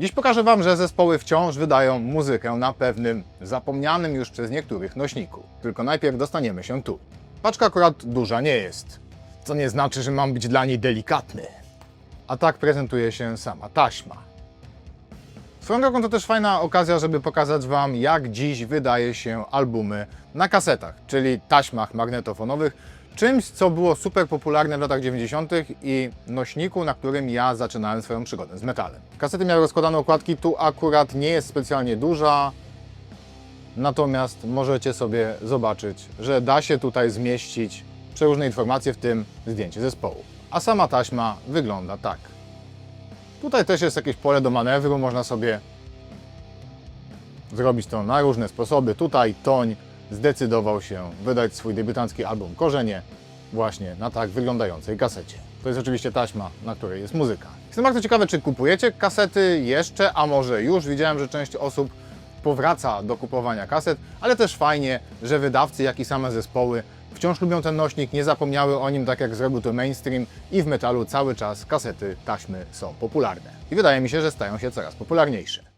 Dziś pokażę Wam, że zespoły wciąż wydają muzykę na pewnym, zapomnianym już przez niektórych nośniku. Tylko najpierw dostaniemy się tu. Paczka akurat duża nie jest, co nie znaczy, że mam być dla niej delikatny. A tak prezentuje się sama taśma. Swoją drogą to też fajna okazja, żeby pokazać Wam, jak dziś wydaje się albumy na kasetach, czyli taśmach magnetofonowych, czymś, co było super popularne w latach 90. i nośniku, na którym ja zaczynałem swoją przygodę z metalem. Kasety miały rozkładane okładki, tu akurat nie jest specjalnie duża, natomiast możecie sobie zobaczyć, że da się tutaj zmieścić przeróżne informacje, w tym zdjęcie zespołu. A sama taśma wygląda tak. Tutaj też jest jakieś pole do manewru, można sobie zrobić to na różne sposoby. Tutaj Toń zdecydował się wydać swój debiutancki album Korzenie właśnie na tak wyglądającej kasecie. To jest oczywiście taśma, na której jest muzyka. Jestem bardzo ciekawy, czy kupujecie kasety jeszcze, a może już. Widziałem, że część osób powraca do kupowania kaset, ale też fajnie, że wydawcy, jak i same zespoły wciąż lubią ten nośnik, nie zapomniały o nim, tak jak zrobił to mainstream i w metalu cały czas kasety, taśmy są popularne. I wydaje mi się, że stają się coraz popularniejsze.